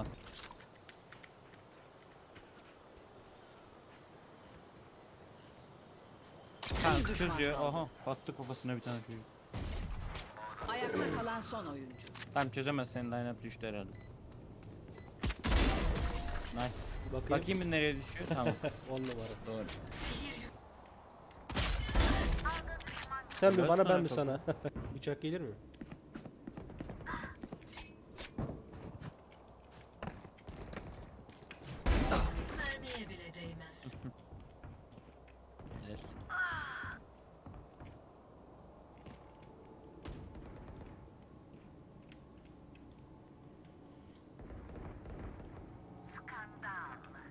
olmaz. Kanka düşman çözüyor. kaldı. Aha battı kafasına bir tane çocuk. Ayakta kalan son oyuncu. Tamam çözemez senin line-up düştü herhalde. Nice. Bakayım. Bakayım bir nereye düşüyor. Tamam. 10 numara. Doğru. Sen mi Dört bana ben tane mi top. sana? Bıçak gelir mi?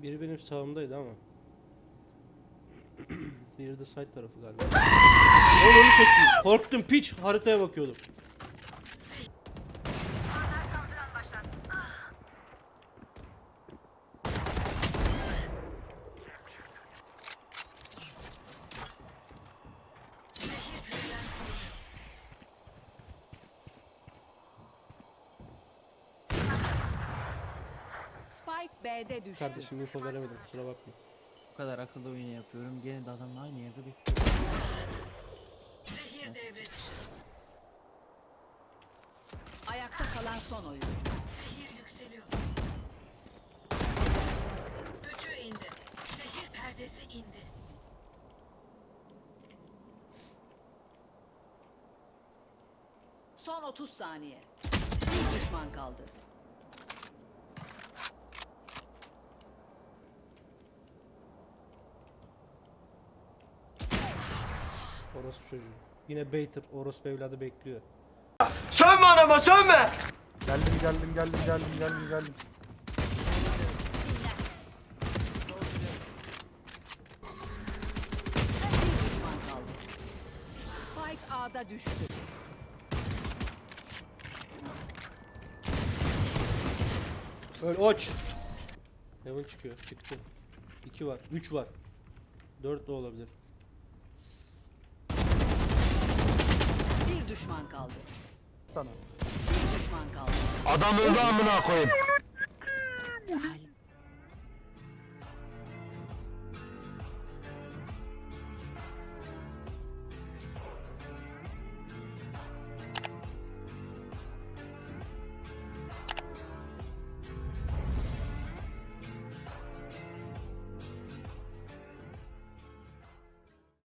Biri benim sağımdaydı ama. Biri de side tarafı galiba. Oğlum çekeyim. Korktum piç haritaya bakıyordum. Spike B'de düştü. Kardeşim info veremedim kusura bakma. Bu kadar akıllı oyunu yapıyorum. Gene de adam aynı yerde bekliyor. Zehir devre dışı. Ayakta kalan son oyuncu. Zehir yükseliyor. Üçü indi. Zehir perdesi indi. Son 30 saniye. Bir düşman kaldı. Orospu çocuğu. Yine Baiter orospu evladı bekliyor. Sönme anama sönme. Geldim geldim geldim geldim geldim geldim. Spike A'da düştü. Öl oç. Heaven çıkıyor. Çıktı. 2 var. 3 var. 4 de olabilir. Bir düşman kaldı. Sana. Bir düşman kaldı. Adam öldü amına koyayım.